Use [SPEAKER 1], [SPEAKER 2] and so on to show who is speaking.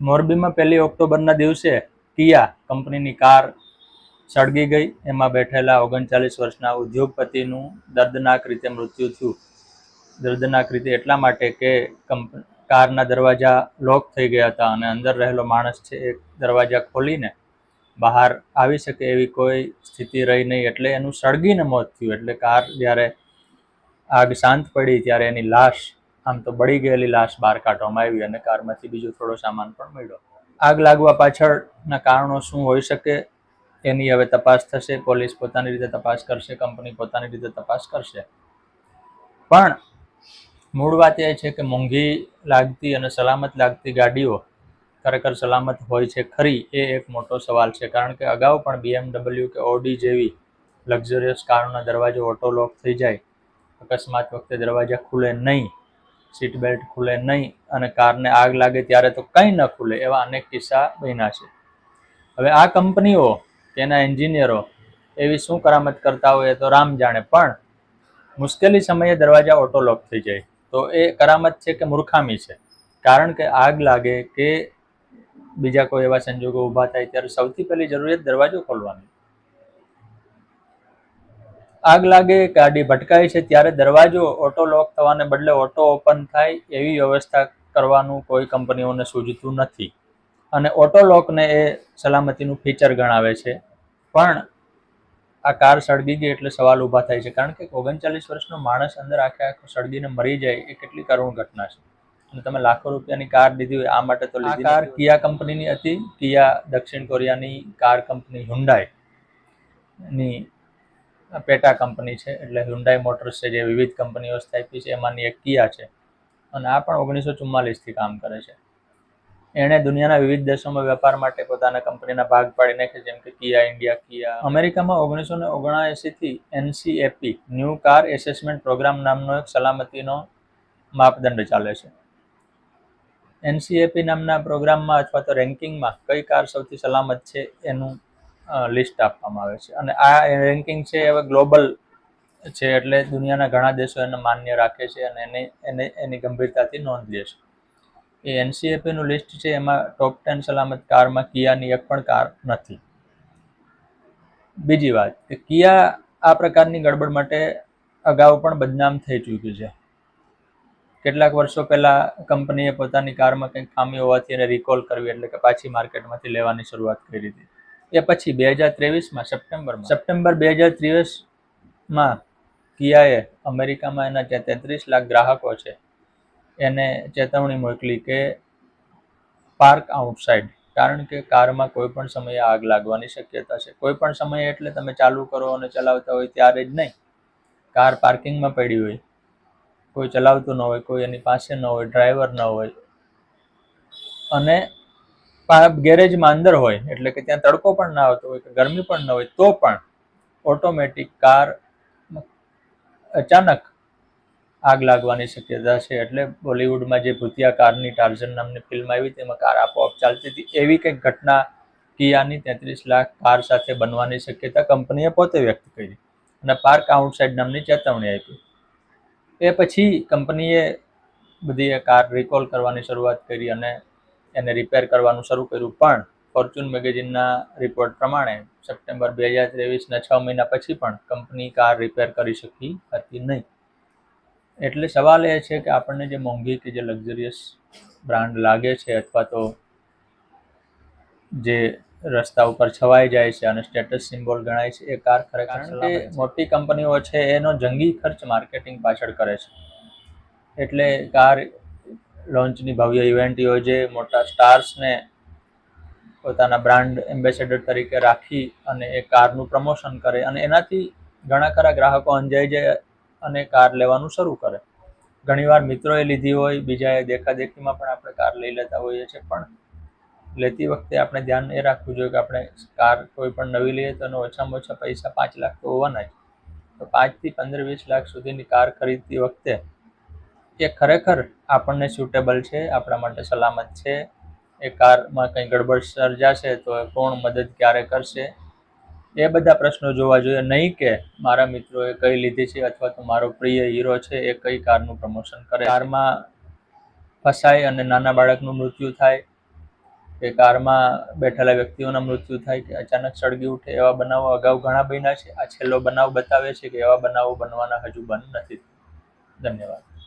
[SPEAKER 1] મોરબીમાં પહેલી ઓક્ટોબરના દિવસે કિયા કંપનીની કાર સળગી ગઈ. એમાં બેઠેલા ઓગણચાલીસ વર્ષના ઉદ્યોગપતિનું દર્દનાક રીતે મૃત્યુ થયું. દર્દનાક રીતે એટલા માટે કે કંપ, કારના દરવાજા લોક થઈ ગયા હતા અને અંદર રહેલો માણસ છે એ દરવાજા ખોલીને બહાર આવી શકે એવી કોઈ સ્થિતિ રહી નહીં એટલે એનું સળગીને મોત થયું. એટલે કાર જ્યારે આગ શાંત પડી ત્યારે એની લાશ આમ તો બળી ગયેલી લાશ બહાર કાઢવામાં આવી અને કારમાંથી બીજો થોડો સામાન પણ મળ્યો. આગ લાગવા પાછળના કારણો શું હોઈ શકે એની હવે તપાસ થશે. પોલીસ પોતાની રીતે તપાસ કરશે, કંપની પોતાની રીતે તપાસ કરશે. પણ મૂળ વાત એ છે કે મોંઘી લાગતી અને સલામત લાગતી ગાડીઓ ખરેખર સલામત હોય છે ખરી એ એક મોટો સવાલ છે. કારણ કે અગાઉ પણ બીએમડબલ્યુ કે ઓડી જેવી લક્ઝરિયસ કારોના દરવાજો ઓટો લોક થઈ જાય. અકસ્માત વખતે દરવાજા ખુલે નહીં. સીટ બેલ્ટ ખુલે નહીં અને કારને આગ લાગે ત્યારે તો કંઈ ન ખુલે એવા અનેક કિસ્સા બન્યા છે. હવે આ કંપનીઓ, તેના એન્જિનિયરો એવી શું કરામત કરતા હોય તો રામ જાણે, પણ મુશ્કેલી સમયે દરવાજા ઓટોલોક થઈ જાય. તો એ કરામત છે કે મૂર્ખામી છે? કારણ કે આગ લાગે કે બીજા કોઈ એવા સંજોગો ઊભા થાય ત્યારે સૌથી પહેલી જરૂરિયાત દરવાજો ખોલવાની. આગ લાગે ગાડી ભટકાય છે ત્યારે દરવાજો ઓટો લોક થવાને બદલે ઓટો ઓપન થાય એવી વ્યવસ્થા કરવાનું કોઈ કંપનીઓને સૂઝતું નથી. અને ઓટો લોકને એ સલામતીનું ફીચર ગણાવે છે. પણ આ કાર સળગી ગઈ એટલે સવાલ ઊભા થાય છે. કારણ કે ઓગણચાલીસ વર્ષનો માણસ અંદર આખે આખો સળગીને મરી જાય એ કેટલી કરુણ ઘટના છે. અને તમે લાખો રૂપિયાની કાર લીધી હોય આ માટે તો આ કાર કિયા કંપનીની હતી કિયા દક્ષિણ કોરિયાની કાર કંપની હુન્ડાઈ. ની પેટા કંપની છે, એટલે હ્યુન્ડાઈ મોટર્સ છે જે વિવિધ કંપનીઓ સ્થાપી છે, એમાંની એક કિયા છે. અને આ પણ ઓગણીસો ચુમ્માલીસથી કામ કરે છે. એણે દુનિયાના વિવિધ દેશોમાં વેપાર માટે પોતાના કંપનીના ભાગ પાડી નાખે જેમ કે કિયા ઇન્ડિયા કિયા અમેરિકામાં ઓગણીસો ને ઓગણએંસીથી NCAP new car assessment programme નામનો એક સલામતીનો માપદંડ ચાલે છે. એનસીએપી નામના પ્રોગ્રામમાં અથવા તો રેન્કિંગમાં કઈ કાર સૌથી સલામત છે એનું લિસ્ટ આપવામાં આવે છે. અને આ રેન્કિંગ છે હવે ગ્લોબલ છે એટલે દુનિયાના ઘણા દેશો એને માન્ય રાખે છે અને એને એને, એની ગંભીરતાથી નોંધ લે છે. એ એનસીએપીનું લિસ્ટ છે એમાં ટોપ ટેન સલામત કારમાં કિયાની એક પણ કાર નથી. બીજી વાત, કે કિયા આ પ્રકારની ગડબડ માટે અગાઉ પણ બદનામ થઈ ચૂક્યું છે. કેટલાક વર્ષો પહેલા કંપનીએ પોતાની કારમાં કંઈક ખામી હોવાથી એને રિકોલ કરવી એટલે કે પાછી માર્કેટમાંથી લેવાની શરૂઆત કરી હતી. એ પછી બે હજાર ત્રેવીસમાં, સપ્ટેમ્બરમાં. સપ્ટેમ્બર બે હજાર ત્રેવીસમાં કિયાએ અમેરિકામાં એના જે તેત્રીસ લાખ ગ્રાહકો છે. એને ચેતવણી મોકલી કે પાર્ક આઉટસાઇડ, કારણ કે કારમાં કોઈ પણ સમયે આગ લાગવાની શક્યતા છે. કોઈ પણ સમયે એટલે તમે ચાલુ કરો અને ચલાવતા હોય ત્યારે જ નહીં. કાર પાર્કિંગમાં પડી હોય. કોઈ ચલાવતું ન હોય, કોઈ એની પાસે ન હોય, ડ્રાઈવર ન હોય. અને ગેરેજમાં અંદર હોય, એટલે કે ત્યાં તડકો પણ ના આવતો હોય કે ગરમી પણ ન હોય, તો પણ ઓટોમેટિક કાર અચાનક આગ લાગવાની શક્યતા છે. એટલે બોલિવૂડમાં જે ભૂતિયા કારની ટાર્ઝન નામની ફિલ્મ આવી, તેમાં કાર આપોઆપ ચાલતી હતી. એવી કંઈક ઘટના કિયાની તેત્રીસ લાખ કાર સાથે બનવાની શક્યતા કંપનીએ પોતે વ્યક્ત કરી અને પાર્ક આઉટસાઇડ નામની ચેતવણી આપી. એ પછી કંપનીએ બધી કાર રિકોલ કરવાની શરૂઆત કરી અને એને રિપેર કરવાનું શરૂ કર્યું. પણ ફોર્ચ્યુન મેગેઝિનના રિપોર્ટ પ્રમાણે સપ્ટેમ્બર બે હજાર ત્રેવીસના છ મહિના પછી પણ કંપની કાર રિપેર કરી શકી હતી નહીં. એટલે સવાલ એ છે કે આપણને જે મોંઘી કે જે લક્ઝરિયસ બ્રાન્ડ લાગે છે અથવા તો જે રસ્તા ઉપર છવાઈ જાય છે અને સ્ટેટસ સિમ્બોલ ગણાય છે એ કાર ખરેખર કે મોટી કંપનીઓ છે એનો જંગી ખર્ચ માર્કેટિંગ પાછળ કરે છે. એટલે કાર લોન્ચની ભવ્ય ઇવેન્ટ યોજે મોટા સ્ટાર્સને પોતાના બ્રાન્ડ એમ્બેસેડર તરીકે રાખી અને એ કારનું પ્રમોશન કરે અને એનાથી ઘણા ખરા ગ્રાહકો અંજાઈ જાય અને કાર લેવાનું શરૂ કરે. ઘણીવાર મિત્રોએ લીધી હોય, બીજાએ દેખાદેખીમાં પણ આપણે કાર લઈ લેતા હોઈએ છીએ, પણ લેતી વખતે આપણે ધ્યાન એ રાખવું જોઈએ કે આપણે કાર કોઈ પણ નવી લઈએ તો એનો ઓછામાં ઓછા પૈસા પાંચ લાખ તો હોવાના જ. તો પાંચથી પંદર વીસ લાખ સુધીની કાર ખરીદતી વખતે એ ખરેખર આપણને સ્યુટેબલ છે, આપણા માટે સલામત છે, એ કારમાં કંઈ ગડબડ સર્જાશે તો એ કોણ મદદ ક્યારે કરશે? એ બધા પ્રશ્નો જોવા જોઈએ. નહીં કે મારા મિત્રોએ કઈ લીધી છે અથવા તો મારો પ્રિય હીરો છે એ કઈ કારનું પ્રમોશન કરે કારમાં ફસાય અને નાના બાળકનું મૃત્યુ થાય, કે કારમાં બેઠેલા વ્યક્તિઓના મૃત્યુ થાય, કે અચાનક સળગી ઉઠે એવા બનાવો અગાઉ ઘણા બન્યા છે. આ છેલ્લો બનાવ બતાવે છે કે એવા બનાવો બનવાના હજુ બંધ નથી. ધન્યવાદ.